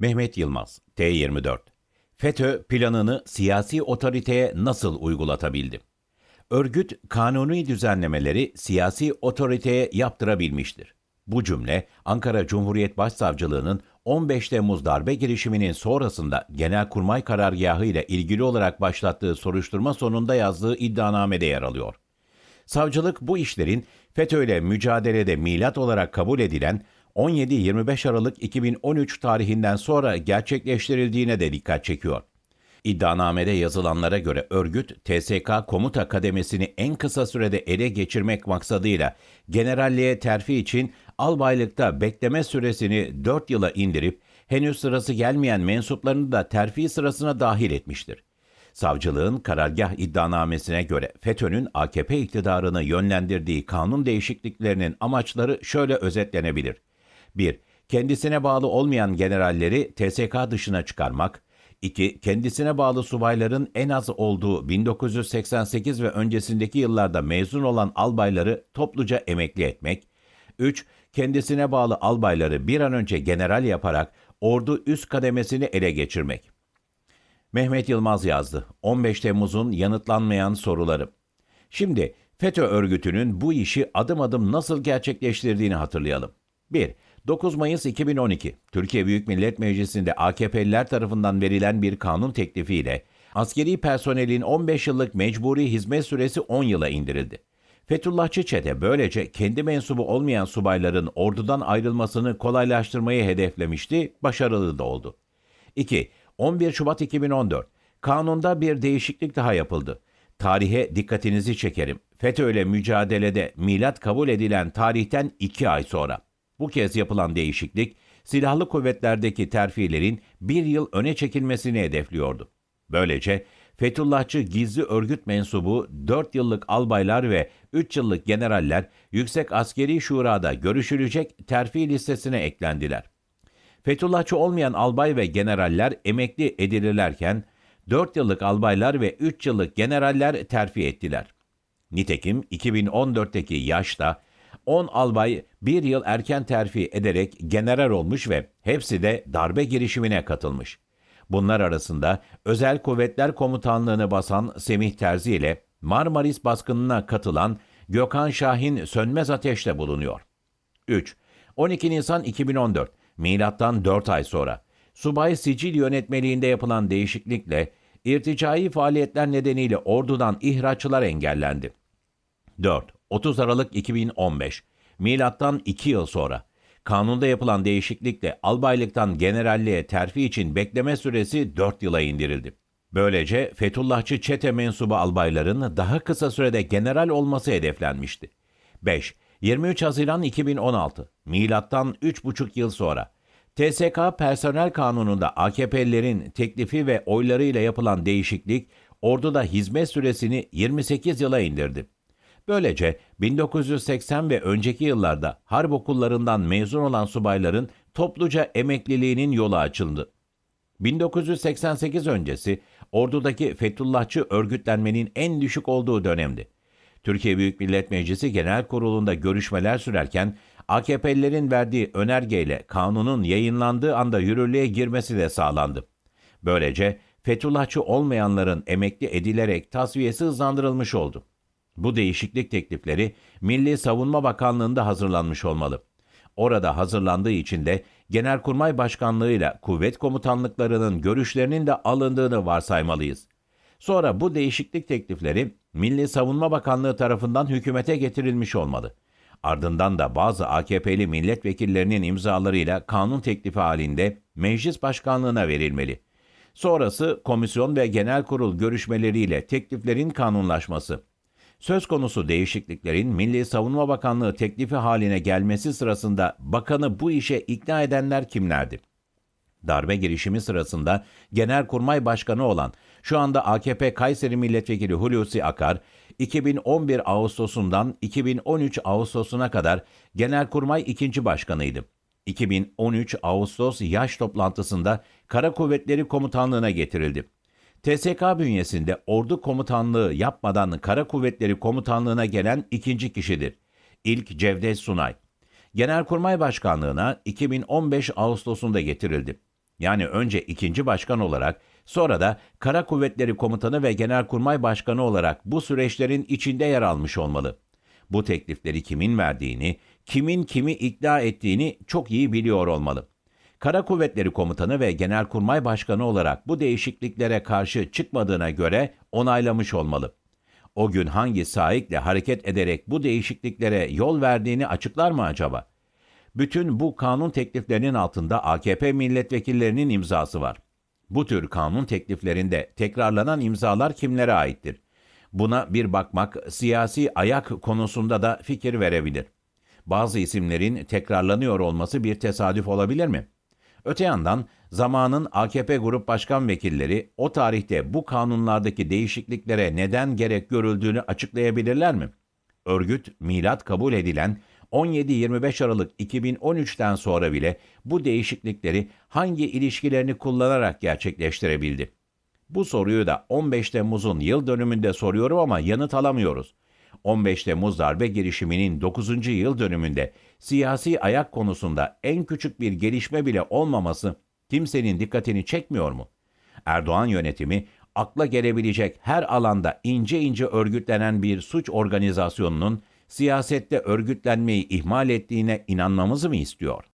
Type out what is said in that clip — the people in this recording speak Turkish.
Mehmet Yılmaz, T24 FETÖ planını siyasi otoriteye nasıl uygulatabildi? Örgüt kanuni düzenlemeleri siyasi otoriteye yaptırabilmiştir. Bu cümle Ankara Cumhuriyet Başsavcılığı'nın 15 Temmuz darbe girişiminin sonrasında Genelkurmay karargahı ile ilgili olarak başlattığı soruşturma sonunda yazdığı iddianamede yer alıyor. Savcılık bu işlerin FETÖ ile mücadelede milat olarak kabul edilen 17-25 Aralık 2013 tarihinden sonra gerçekleştirildiğine de dikkat çekiyor. İddianamede yazılanlara göre örgüt, TSK komuta kademesini en kısa sürede ele geçirmek maksadıyla generalliğe terfi için albaylıkta bekleme süresini 4 yıla indirip henüz sırası gelmeyen mensuplarını da terfi sırasına dahil etmiştir. Savcılığın karargah iddianamesine göre FETÖ'nün AKP iktidarını yönlendirdiği kanun değişikliklerinin amaçları şöyle özetlenebilir. 1. Kendisine bağlı olmayan generalleri TSK dışına çıkarmak. 2. Kendisine bağlı subayların en az olduğu 1988 ve öncesindeki yıllarda mezun olan albayları topluca emekli etmek. 3. Kendisine bağlı albayları bir an önce general yaparak ordu üst kademesini ele geçirmek. Mehmet Yılmaz yazdı. 15 Temmuz'un yanıtlanmayan soruları. Şimdi FETÖ örgütünün bu işi adım adım nasıl gerçekleştirdiğini hatırlayalım. 1. 9 Mayıs 2012 Türkiye Büyük Millet Meclisi'nde AKP'liler tarafından verilen bir kanun teklifiyle askeri personelin 15 yıllık mecburi hizmet süresi 10 yıla indirildi. Fethullahçı çete böylece kendi mensubu olmayan subayların ordudan ayrılmasını kolaylaştırmayı hedeflemişti, başarılı da oldu. 2. 11 Şubat 2014 Kanunda bir değişiklik daha yapıldı. Tarihe dikkatinizi çekerim. FETÖ ile mücadelede milat kabul edilen tarihten 2 ay sonra. Bu kez yapılan değişiklik, silahlı kuvvetlerdeki terfilerin bir yıl öne çekilmesini hedefliyordu. Böylece Fethullahçı gizli örgüt mensubu 4 yıllık albaylar ve 3 yıllık generaller Yüksek Askeri Şura'da görüşülecek terfi listesine eklendiler. Fethullahçı olmayan albay ve generaller emekli edilirlerken 4 yıllık albaylar ve 3 yıllık generaller terfi ettiler. Nitekim 2014'teki yaşta 10 albay bir yıl erken terfi ederek general olmuş ve hepsi de darbe girişimine katılmış. Bunlar arasında Özel Kuvvetler Komutanlığını basan Semih Terzi ile Marmaris baskınına katılan Gökhan Şahin Sönmez Ateş'te bulunuyor. 3. 12 Nisan 2014 Milattan 4 ay sonra Subay Sicil yönetmeliğinde yapılan değişiklikle irticai faaliyetler nedeniyle ordudan ihraççılar engellendi. 4. 30 Aralık 2015 Milattan 2 yıl sonra kanunda yapılan değişiklikle albaylıktan generalliğe terfi için bekleme süresi 4 yıla indirildi. Böylece Fethullahçı çete mensubu albayların daha kısa sürede general olması hedeflenmişti. 5. 23 Haziran 2016 Milattan 3,5 yıl sonra TSK Personel Kanunu'nda AKP'lilerin teklifi ve oylarıyla yapılan değişiklik orduda hizmet süresini 28 yıla indirdi. Böylece 1980 ve önceki yıllarda harp okullarından mezun olan subayların topluca emekliliğinin yolu açıldı. 1988 öncesi ordudaki Fethullahçı örgütlenmenin en düşük olduğu dönemdi. Türkiye Büyük Millet Meclisi Genel Kurulu'nda görüşmeler sürerken AKP'lilerin verdiği önergeyle kanunun yayınlandığı anda yürürlüğe girmesi de sağlandı. Böylece Fethullahçı olmayanların emekli edilerek tasfiyesi hızlandırılmış oldu. Bu değişiklik teklifleri Milli Savunma Bakanlığı'nda hazırlanmış olmalı. Orada hazırlandığı için de Genelkurmay Başkanlığı ile kuvvet komutanlıklarının görüşlerinin de alındığını varsaymalıyız. Sonra bu değişiklik teklifleri Milli Savunma Bakanlığı tarafından hükümete getirilmiş olmalı. Ardından da bazı AKP'li milletvekillerinin imzalarıyla kanun teklifi halinde meclis başkanlığına verilmeli. Sonrası komisyon ve genel kurul görüşmeleriyle tekliflerin kanunlaşması. Söz konusu değişikliklerin Milli Savunma Bakanlığı teklifi haline gelmesi sırasında bakanı bu işe ikna edenler kimlerdi? Darbe girişimi sırasında Genelkurmay Başkanı olan şu anda AKP Kayseri Milletvekili Hulusi Akar, 2011 Ağustos'undan 2013 Ağustos'una kadar Genelkurmay 2. Başkanıydı. 2013 Ağustos yaş toplantısında Kara Kuvvetleri Komutanlığı'na getirildi. TSK bünyesinde ordu komutanlığı yapmadan Kara Kuvvetleri Komutanlığı'na gelen ikinci kişidir. İlk Cevdet Sunay. Genelkurmay Başkanlığı'na 2015 Ağustos'unda getirildi. Yani önce ikinci başkan olarak, sonra da Kara Kuvvetleri Komutanı ve Genelkurmay Başkanı olarak bu süreçlerin içinde yer almış olmalı. Bu teklifleri kimin verdiğini, kimin kimi ikna ettiğini çok iyi biliyor olmalı. Kara Kuvvetleri Komutanı ve Genelkurmay Başkanı olarak bu değişikliklere karşı çıkmadığına göre onaylamış olmalı. O gün hangi saikle hareket ederek bu değişikliklere yol verdiğini açıklar mı acaba? Bütün bu kanun tekliflerinin altında AKP milletvekillerinin imzası var. Bu tür kanun tekliflerinde tekrarlanan imzalar kimlere aittir? Buna bir bakmak siyasi ayak konusunda da fikir verebilir. Bazı isimlerin tekrarlanıyor olması bir tesadüf olabilir mi? Öte yandan zamanın AKP Grup Başkan Vekilleri o tarihte bu kanunlardaki değişikliklere neden gerek görüldüğünü açıklayabilirler mi? Örgüt, milat kabul edilen 17-25 Aralık 2013'ten sonra bile bu değişiklikleri hangi ilişkilerini kullanarak gerçekleştirebildi? Bu soruyu da 15 Temmuz'un yıl dönümünde soruyorum ama yanıt alamıyoruz. 15 Temmuz darbe girişiminin 9. yıl dönümünde siyasi ayak konusunda en küçük bir gelişme bile olmaması kimsenin dikkatini çekmiyor mu? Erdoğan yönetimi akla gelebilecek her alanda ince ince örgütlenen bir suç organizasyonunun siyasette örgütlenmeyi ihmal ettiğine inanmamızı mı istiyor?